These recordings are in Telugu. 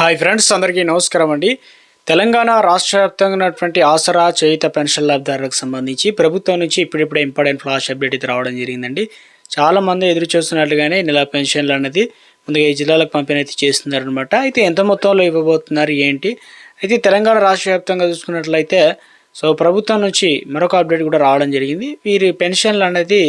హాయ్ ఫ్రెండ్స్ అందరికీ నమస్కారం అండి. తెలంగాణ రాష్ట్ర వ్యాప్తంగా ఉన్నటువంటి ఆసరా చేయుత పెన్షన్ లబ్ధిదారులకు సంబంధించి ప్రభుత్వం నుంచి ఇప్పుడిప్పుడే ఇంపార్టెంట్ ఫ్లాష్ అప్డేట్ అయితే రావడం జరిగిందండి. చాలా మంది ఎదురు చూస్తున్నట్లుగానే నెల పెన్షన్లు అనేది ముందుగా ఈ జిల్లాలకు పంపిణీ అయితే చేస్తున్నారనమాట అయితే ఎంత మొత్తంలో ఇవ్వబోతున్నారు ఏంటి? అయితే తెలంగాణ రాష్ట్ర వ్యాప్తంగా చూసుకున్నట్లయితే సో ప్రభుత్వం నుంచి మరొక అప్డేట్ కూడా రావడం జరిగింది. వీరి పెన్షన్లు అనేది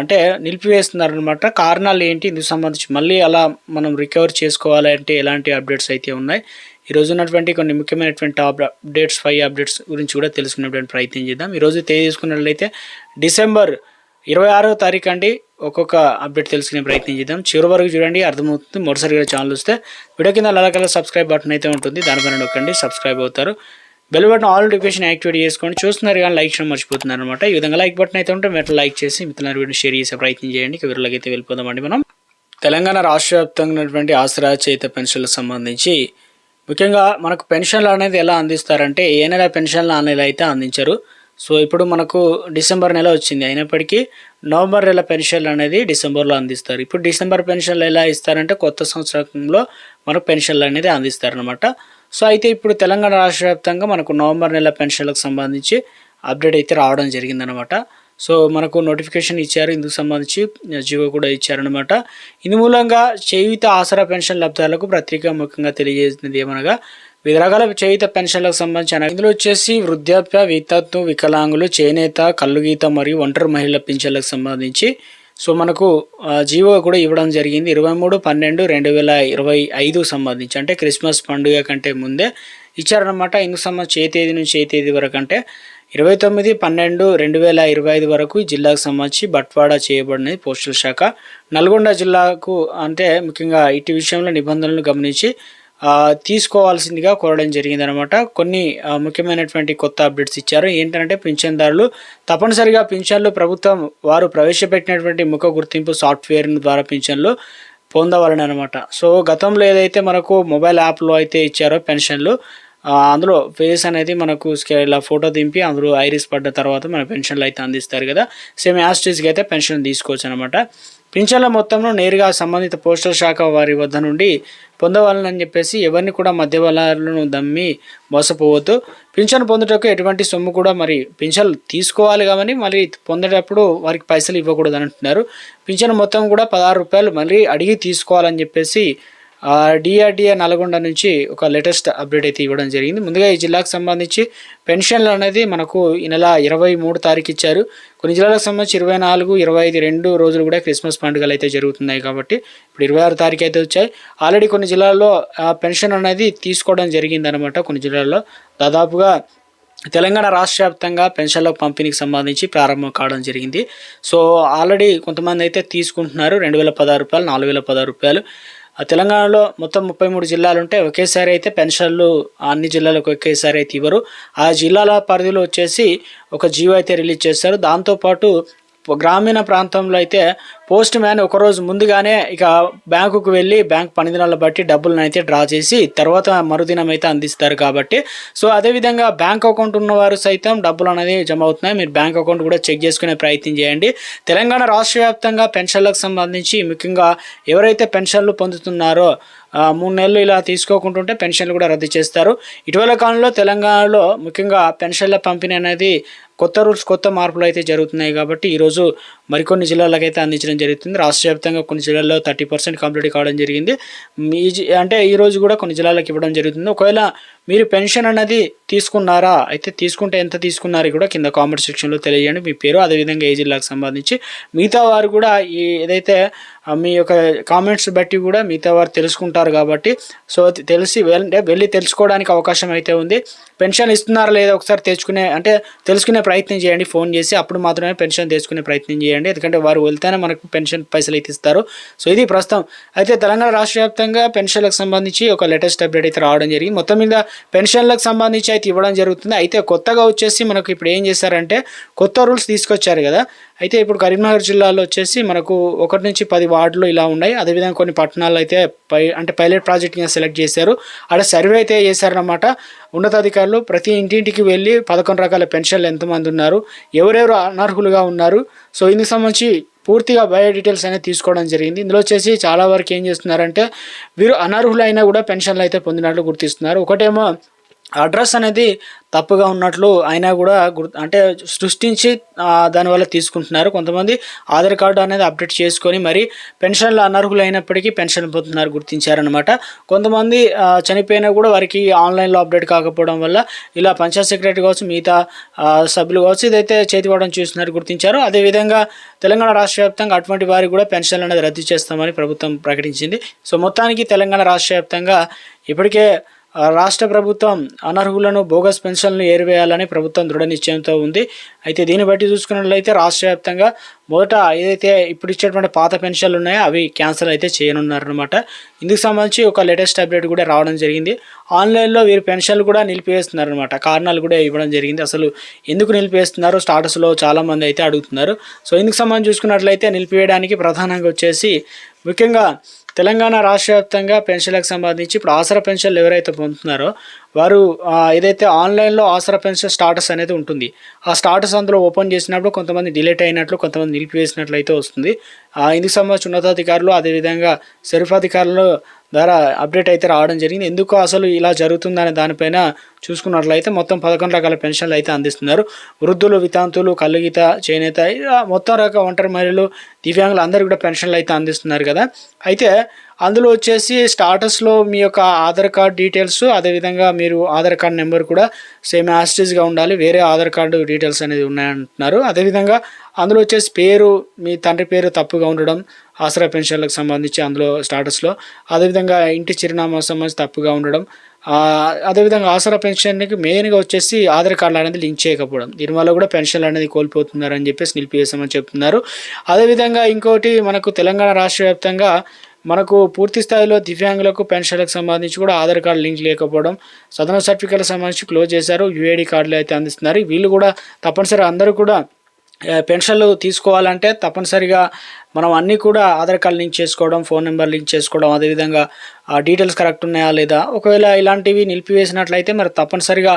అంటే నిలిపివేస్తున్నారనమాట కారణాలు ఏంటి? ఇందుకు సంబంధించి మళ్ళీ అలా మనం రికవర్ చేసుకోవాలంటే ఎలాంటి అప్డేట్స్ అయితే ఉన్నాయి? ఈ ఉన్నటువంటి కొన్ని ముఖ్యమైనటువంటి టాప్ అప్డేట్స్ ఫైవ్ అప్డేట్స్ గురించి కూడా తెలుసుకునేటువంటి ప్రయత్నం చేద్దాం. ఈరోజు రోజు తెలియజేసుకున్నట్లయితే డిసెంబర్ ఇరవై ఆరో తారీఖు అండి ఒక్కొక్క అప్డేట్ తెలుసుకునే ప్రయత్నం చేద్దాం. చివరి వరకు చూడండి అర్థమవుతుంది. మొదటిసారిగా ఛానల్ వస్తే వీడియో కింద అలా సబ్స్క్రైబ్ బటన్ అయితే ఉంటుంది. దానిపైన నొక్కండి సబ్స్క్రైబ్ అవుతారు. Bell button all notification activate చేసుకోండి. చూస్తున్నారు కానీ లైక్ చేయడం మర్చిపోతున్నారు అనమాట ఈ విధంగా లైక్ బటన్ అయితే ఉంటే మీరు లైక్ చేసి మిత్రులందరూ వీడియో షేర్ చేసే ప్రయత్నం చేయండి. ఇక వీరిలోకి అయితే వెళ్ళిపోదామండి మనం. తెలంగాణ రాష్ట్ర వ్యాప్తంగా ఉన్నటువంటి ఆసరా చేత పెన్షన్లకు సంబంధించి ముఖ్యంగా మనకు పెన్షన్లు అనేది ఎలా అందిస్తారంటే ఏ నెల పెన్షన్లు ఆ నెల అయితే అందించరు. సో ఇప్పుడు మనకు డిసెంబర్ నెల వచ్చింది. అయినప్పటికీ నవంబర్ నెల పెన్షన్లు అనేది డిసెంబర్లో అందిస్తారు. ఇప్పుడు డిసెంబర్ పెన్షన్లు ఎలా ఇస్తారంటే కొత్త సంవత్సరంలో మనకు పెన్షన్లు అనేది అందిస్తారనమాట సో అయితే ఇప్పుడు తెలంగాణ రాష్ట్ర వ్యాప్తంగా మనకు నవంబర్ నెల పెన్షన్లకు సంబంధించి అప్డేట్ అయితే రావడం జరిగిందనమాట. సో మనకు నోటిఫికేషన్ ఇచ్చారు. ఇందుకు సంబంధించి జీవో కూడా ఇచ్చారనమాట. ఇందు మూలంగా చేయుత ఆసరా పెన్షన్ లబ్ధాలకు పత్రిక ముఖ్యంగా తెలియజేసినది ఏమనగా వివిధ రకాల చేయుత పెన్షన్లకు సంబంధించిన ఇందులో వచ్చేసి వృద్ధాప్య వితత్తు వికలాంగులు చేనేత కల్లుగీత మరియు ఒంటరి మహిళల పింఛన్లకు సంబంధించి సో మనకు జియో జీవో కూడా ఇవ్వడం జరిగింది. ఇరవై మూడు పన్నెండు రెండు వేల ఇరవై ఐదు సంబంధించి. అంటే క్రిస్మస్ పండుగ కంటే ముందే ఇచ్చారనమాట ఇందుకు సంబంధించి ఏ తేదీ నుంచి ఏ తేదీ వరకు అంటే ఇరవై తొమ్మిది పన్నెండు రెండు వేల ఇరవై ఐదు వరకు జిల్లాకు సంబంధించి బట్వాడా చేయబడినది పోస్టల్ శాఖ. నల్గొండ జిల్లాకు అంటే ముఖ్యంగా ఇటు విషయంలో నిబంధనలను గమనించి తీసుకోవాల్సిందిగా కోరడం జరిగిందనమాట. కొన్ని ముఖ్యమైనటువంటి కొత్త అప్డేట్స్ ఇచ్చారు. ఏంటంటే పింఛన్దారులు తప్పనిసరిగా పింఛన్లు ప్రభుత్వం వారు ప్రవేశపెట్టినటువంటి ముఖ గుర్తింపు సాఫ్ట్వేర్ ద్వారా పింఛన్లు పొందవాలని అనమాట సో గతంలో ఏదైతే మనకు మొబైల్ యాప్లో అయితే ఇచ్చారో పెన్షన్లు అందులో ఫేస్ అనేది మనకు ఇలా ఫోటో దింపి అందులో ఐరిస్ పడ్డ తర్వాత మన పెన్షన్లు అయితే అందిస్తారు కదా. సేమ్ యాస్టీస్కి అయితే పెన్షన్ తీసుకోవచ్చు అనమాట పింఛన్ల మొత్తంలో నేరుగా సంబంధిత పోస్టల్ శాఖ వారి వద్ద నుండి పొందవాలని చెప్పేసి ఎవరిని కూడా మధ్యవర్తులను దమ్మి మోసపోవద్దు. పింఛన్ పొందుటకు ఎటువంటి సొమ్ము కూడా మరి పింఛన్లు తీసుకోవాలి కానీ మళ్ళీ పొందేటప్పుడు వారికి పైసలు ఇవ్వకూడదు అంటున్నారు. పింఛన్ మొత్తం కూడా పదహారు రూపాయలు మళ్ళీ అడిగి తీసుకోవాలని చెప్పేసి డిఆర్డిఏ నల్గొండ నుంచి ఒక లేటెస్ట్ అప్డేట్ అయితే ఇవ్వడం జరిగింది. ముందుగా ఈ జిల్లాకు సంబంధించి పెన్షన్లు అనేది మనకు ఈ నెల ఇరవై మూడు తారీఖు ఇచ్చారు. కొన్ని జిల్లాలకు సంబంధించి ఇరవై నాలుగు ఇరవై ఐదు రెండు రోజులు కూడా క్రిస్మస్ పండుగలు అయితే జరుగుతున్నాయి కాబట్టి ఇప్పుడు ఇరవై ఆరు తారీఖు అయితే వచ్చాయి. ఆల్రెడీ కొన్ని జిల్లాల్లో పెన్షన్ అనేది తీసుకోవడం జరిగిందనమాట కొన్ని జిల్లాల్లో. దాదాపుగా తెలంగాణ రాష్ట్ర వ్యాప్తంగా పెన్షన్ల పంపిణీకి సంబంధించి ప్రారంభం కావడం జరిగింది. సో ఆల్రెడీ కొంతమంది అయితే తీసుకుంటున్నారు. రెండు వేల పదహారు రూపాయలు నాలుగు వేల పదహారు రూపాయలు. తెలంగాణలో మొత్తం ముప్పై మూడు జిల్లాలు ఉంటే ఒకేసారి అయితే పెన్షన్లు అన్ని జిల్లాలకు ఒకేసారి అయితే ఇవ్వరు. ఆ జిల్లాల పరిధిలో వచ్చేసి ఒక జీవో అయితే రిలీజ్ చేస్తారు. దాంతోపాటు గ్రామీణ ప్రాంతంలో అయితే పోస్ట్ మ్యాన్ ఒకరోజు ముందుగానే ఇక బ్యాంకుకు వెళ్ళి బ్యాంక్ పనిదినాలను బట్టి డబ్బులను అయితే డ్రా చేసి తర్వాత మరుదినం అయితే అందిస్తారు కాబట్టి. సో అదేవిధంగా బ్యాంక్ అకౌంట్ ఉన్నవారు సైతం డబ్బులు అనేది జమ అవుతున్నాయి. మీరు బ్యాంక్ అకౌంట్ కూడా చెక్ చేసుకునే ప్రయత్నం చేయండి. తెలంగాణ రాష్ట్ర వ్యాప్తంగా పెన్షన్లకు సంబంధించి ముఖ్యంగా ఎవరైతే పెన్షన్లు పొందుతున్నారో మూడు నెలలు ఇలా తీసుకోకుంటుంటే పెన్షన్లు కూడా రద్దు చేస్తారు. ఇటీవల కాలంలో తెలంగాణలో ముఖ్యంగా పెన్షన్ల పంపిణీ అనేది కొత్త రూల్స్ కొత్త మార్పులు అయితే జరుగుతున్నాయి కాబట్టి ఈరోజు మరికొన్ని జిల్లాలకు అయితే అందించడం జరుగుతుంది. రాష్ట్ర వ్యాప్తంగా కొన్ని జిల్లాల్లో థర్టీ పర్సెంట్ కంప్లీట్ కావడం జరిగింది. మీ అంటే ఈ రోజు కూడా కొన్ని జిల్లాలకు ఇవ్వడం జరుగుతుంది. ఒకవేళ మీరు పెన్షన్ అనేది తీసుకున్నారా అయితే తీసుకుంటే ఎంత తీసుకున్నారో కూడా కింద కామెంట్ సెక్షన్లో తెలియజేయండి. మీ పేరు అదేవిధంగా ఏ జిల్లాకు సంబంధించి. మిగతా వారు కూడా ఈ ఏదైతే మీ యొక్క కామెంట్స్ బట్టి కూడా మిగతా వారు తెలుసుకుంటారు కాబట్టి సో అది తెలిసి వెళ్ళి వెళ్ళి తెలుసుకోవడానికి అవకాశం అయితే ఉంది. పెన్షన్ ఇస్తున్నారా లేదా ఒకసారి తెచ్చుకునే అంటే తెలుసుకునే ప్రయత్నం చేయండి. ఫోన్ చేసి అప్పుడు మాత్రమే పెన్షన్ తెచ్చుకునే ప్రయత్నం చేయండి. ఎందుకంటే వారు వెళ్తేనే మనకు పెన్షన్ పైసలు అయితే ఇస్తారు. సో ఇది ప్రస్తుతం. అయితే తెలంగాణ రాష్ట్ర వ్యాప్తంగా పెన్షన్లకు సంబంధించి ఒక లేటెస్ట్ అప్డేట్ అయితే రావడం జరిగింది. మొత్తం మీద పెన్షన్లకు సంబంధించి అయితే ఇవ్వడం జరుగుతుంది. అయితే కొత్తగా వచ్చేసి మనకు ఇప్పుడు ఏం చేశారంటే కొత్త రూల్స్ తీసుకొచ్చారు కదా. అయితే ఇప్పుడు కరీంనగర్ జిల్లాలో వచ్చేసి మనకు ఒకటి నుంచి పది వార్డులు ఇలా ఉన్నాయి. అదేవిధంగా కొన్ని పట్టణాలు అయితే పై అంటే పైలట్ ప్రాజెక్ట్ సెలెక్ట్ చేశారు. అక్కడ సర్వే అయితే చేశారనమాట ఉన్నతాధికారులు ప్రతి ఇంటింటికి వెళ్ళి పదకొండు రకాల పెన్షన్లు ఎంతమంది ఉన్నారు ఎవరెవరు అనర్హులుగా ఉన్నారు. సో ఇందుకు సంబంధించి పూర్తిగా బయో డీటెయిల్స్ అనేది తీసుకోవడం జరిగింది. ఇందులో వచ్చేసి చాలా వరకు ఏం చేస్తున్నారంటే వీరు అనర్హులైనా కూడా పెన్షన్లు అయితే పొందినట్లు గుర్తిస్తున్నారు. ఒకటేమో అడ్రస్ అనేది తప్పుగా ఉన్నట్లు అయినా కూడా గుర్ అంటే సృష్టించి దానివల్ల తీసుకుంటున్నారు. కొంతమంది ఆధార్ కార్డు అనేది అప్డేట్ చేసుకొని మరి పెన్షన్లు అనర్హులు అయినప్పటికీ పెన్షన్ పొందుతున్నారు గుర్తించారనమాట కొంతమంది చనిపోయినా కూడా వారికి ఆన్లైన్లో అప్డేట్ కాకపోవడం వల్ల ఇలా పంచాయత్ సెక్రటరీ కావచ్చు మిగతా సభ్యులు కావచ్చు ఇదైతే చేతివాడడం చూస్తున్నారు గుర్తించారు. అదేవిధంగా తెలంగాణ రాష్ట్ర వ్యాప్తంగా అటువంటి వారికి కూడా పెన్షన్లు అనేది రద్దు చేస్తామని ప్రభుత్వం ప్రకటించింది. సో మొత్తానికి తెలంగాణ రాష్ట్ర వ్యాప్తంగా ఇప్పటికే రాష్ట్ర ప్రభుత్వం అనర్హులను బోగస్ పెన్షన్లు ఏరివేయాలని ప్రభుత్వం దృఢ నిశ్చయంతో ఉంది. అయితే దీన్ని బట్టి చూసుకున్నట్లయితే రాష్ట్ర వ్యాప్తంగా మొదట ఏదైతే ఇప్పుడు ఇచ్చేటువంటి పాత పెన్షన్లు ఉన్నాయో అవి క్యాన్సిల్ అయితే చేయనున్నారనమాట ఇందుకు సంబంధించి ఒక లేటెస్ట్ అప్డేట్ కూడా రావడం జరిగింది. ఆన్లైన్లో వీరు పెన్షన్లు కూడా నిలిపివేస్తున్నారనమాట కారణాలు కూడా ఇవ్వడం జరిగింది. అసలు ఎందుకు నిలిపివేస్తున్నారు? స్టాటస్లో చాలామంది అయితే అడుగుతున్నారు. సో ఇందుకు సంబంధించి చూసుకున్నట్లయితే నిలిపివేయడానికి ప్రధానంగా వచ్చేసి ముఖ్యంగా తెలంగాణ రాష్ట్ర వ్యాప్తంగా పెన్షన్లకు సంబంధించి ఇప్పుడు ఆసరా పెన్షన్లు ఎవరైతే పొందుతున్నారో వారు ఏదైతే ఆన్లైన్లో ఆసరా పెన్షన్ స్టాటస్ అనేది ఉంటుంది ఆ స్టాటస్ అందులో ఓపెన్ చేసినప్పుడు కొంతమంది డిలేట్ అయినట్లు కొంతమంది నిలిపివేసినట్లు అయితే వస్తుంది. ఆ, ఇందుకు సంబంధించి ఉన్నతాధికారులు అదేవిధంగా శరీఫాధికారులు ద్వారా అప్డేట్ అయితే రావడం జరిగింది. ఎందుకు అసలు ఇలా జరుగుతుందనే దానిపైన చూసుకున్నట్లయితే మొత్తం పదకొండు రకాల పెన్షన్లు అయితే అందిస్తున్నారు. వృద్ధులు వితాంతులు కల్లుగీత చేనేత ఇలా మొత్తం రకాల ఒంటరి మహిళలు దివ్యాంగులు అందరూ కూడా పెన్షన్లు అయితే అందిస్తున్నారు కదా. అయితే అందులో వచ్చేసి స్టాటస్లో మీ యొక్క ఆధార్ కార్డ్ డీటెయిల్స్ అదేవిధంగా మీరు ఆధార్ కార్డ్ నెంబర్ కూడా సేమ్ యాస్టిస్గా ఉండాలి. వేరే ఆధార్ కార్డు డీటెయిల్స్ అనేది ఉన్నాయంటున్నారు. అదేవిధంగా అందులో వచ్చేసి పేరు మీ తండ్రి పేరు తప్పుగా ఉండడం ఆసరా పెన్షన్లకు సంబంధించి అందులో స్టాటస్లో అదేవిధంగా ఇంటి చిరునామా సంబంధించి తప్పుగా ఉండడం అదేవిధంగా ఆసరా పెన్షన్కి మెయిన్గా వచ్చేసి ఆధార్ కార్డులు అనేది లింక్ చేయకపోవడం. దీనివల్ల కూడా పెన్షన్లు అనేది కోల్పోతున్నారని చెప్పేసి నిలిపివేశామని చెప్తున్నారు. అదేవిధంగా ఇంకోటి మనకు తెలంగాణ రాష్ట్ర వ్యాప్తంగా మనకు పూర్తి స్థాయిలో దివ్యాంగులకు పెన్షన్లకు సంబంధించి కూడా ఆధార్ కార్డు లింక్ లేకపోవడం సదన సర్టిఫికేట్లకు సంబంధించి క్లోజ్ చేశారు. యూఏడి కార్డులు అయితే అందిస్తున్నారు. వీళ్ళు కూడా తప్పనిసరి అందరూ కూడా పెన్షన్లు తీసుకోవాలంటే తప్పనిసరిగా మనం అన్నీ కూడా ఆధార్ కార్డు లింక్ చేసుకోవడం ఫోన్ నెంబర్ లింక్ చేసుకోవడం అదేవిధంగా డీటెయిల్స్ కరెక్ట్ ఉన్నాయా లేదా? ఒకవేళ ఇలాంటివి నిలిపివేసినట్లయితే మరి తప్పనిసరిగా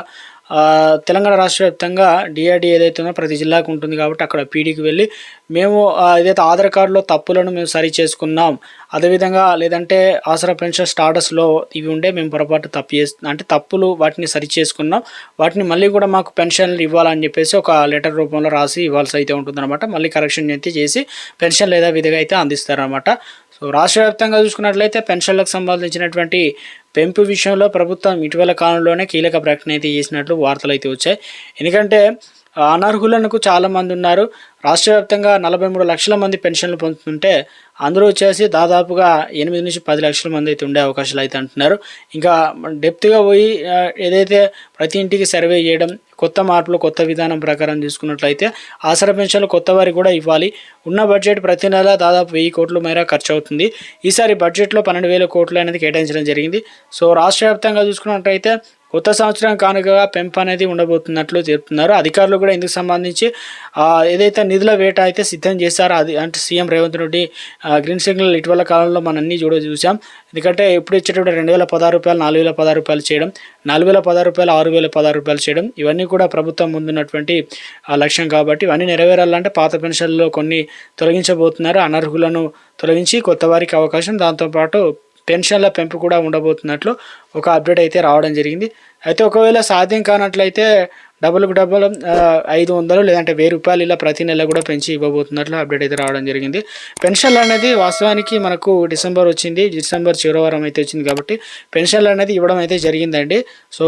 తెలంగాణ రాష్ట్ర వ్యాప్తంగా డిఆర్డీ ఏదైతే ఉందో ప్రతి జిల్లాకు ఉంటుంది కాబట్టి అక్కడ పీడీకి వెళ్ళి మేము ఏదైతే ఆధార్ కార్డులో తప్పులను మేము సరి చేసుకున్నాం అదేవిధంగా లేదంటే ఆసరా పెన్షన్ స్టాటస్లో ఇవి ఉండే మేము పొరపాటు తప్పు చేస్తు అంటే తప్పులు వాటిని సరి చేసుకున్నాం. వాటిని మళ్ళీ కూడా మాకు పెన్షన్లు ఇవ్వాలని చెప్పేసి ఒక లెటర్ రూపంలో రాసి ఇవ్వాల్సి అయితే ఉంటుందన్నమాట. మళ్ళీ కరెక్షన్ అయితే చేసి పెన్షన్ లేదా విధిగా అయితే అందిస్తారనమాట సో రాష్ట్ర వ్యాప్తంగా చూసుకున్నట్లయితే పెన్షన్లకు సంబంధించినటువంటి పెంపు విషయంలో ప్రభుత్వం ఇటీవల కాలంలోనే కీలక ప్రకటన అయితే చేసినట్లు వార్తలు అయితే వచ్చాయి. ఎందుకంటే అనర్హులకు చాలామంది ఉన్నారు. రాష్ట్ర వ్యాప్తంగా నలభై మూడు లక్షల మంది పెన్షన్లు పొందుతుంటే అందరూ వచ్చేసి దాదాపుగా ఎనిమిది నుంచి పది లక్షల మంది అయితే ఉండే అవకాశాలు అయితే అంటున్నారు. ఇంకా డెప్త్గా పోయి ఏదైతే ప్రతి ఇంటికి సర్వే చేయడం కొత్త మార్పులు కొత్త విధానం ప్రకారం చూసుకున్నట్లయితే ఆసరా పెన్షన్లు కొత్త వారికి కూడా ఇవ్వాలి. ఉన్న బడ్జెట్ ప్రతి నెల దాదాపు వెయ్యి కోట్ల మేర ఖర్చు అవుతుంది. ఈసారి బడ్జెట్లో పన్నెండు వేల కోట్లు అనేది కేటాయించడం జరిగింది. సో రాష్ట్ర వ్యాప్తంగా చూసుకున్నట్లయితే కొత్త సంవత్సరం కానుకగా పెంపు అనేది ఉండబోతున్నట్లు చెప్తున్నారు. అధికారులు కూడా ఇందుకు సంబంధించి ఏదైతే నిధుల వేట అయితే సిద్ధం చేశారో అది అంటే CM Revanth Reddy green signal ఇటీవల కాలంలో మనం అన్ని చూడ చూసాం ఎందుకంటే ఎప్పుడు ఇచ్చేటప్పుడు రెండు వేల పదహారు రూపాయలు నాలుగు వేల పదహారు రూపాయలు చేయడం నాలుగు వేల పదహారు రూపాయలు ఆరు వేల పదహారు రూపాయలు చేయడం ఇవన్నీ కూడా ప్రభుత్వం ముందున్నటువంటి లక్ష్యం కాబట్టి ఇవన్నీ నెరవేరాలంటే పాత పెన్షన్లో కొన్ని తొలగించబోతున్నారు. అనర్హులను తొలగించి కొత్త వారికి అవకాశం దాంతోపాటు పెన్షన్ల పెంపు కూడా ఉండబోతున్నట్లు ఒక అప్డేట్ అయితే రావడం జరిగింది. అయితే ఒకవేళ సాధ్యం కానట్లయితే డబ్బులకు డబ్బులు ఐదు వందలు లేదంటే వెయ్యి రూపాయలు ఇలా ప్రతి నెల కూడా పెంచి ఇవ్వబోతున్నట్లు అప్డేట్ అయితే రావడం జరిగింది. పెన్షన్లు అనేది వాస్తవానికి మనకు డిసెంబర్ వచ్చింది డిసెంబర్ చివరి వారం అయితే వచ్చింది కాబట్టి పెన్షన్లు అనేది ఇవ్వడం అయితే జరిగిందండి. సో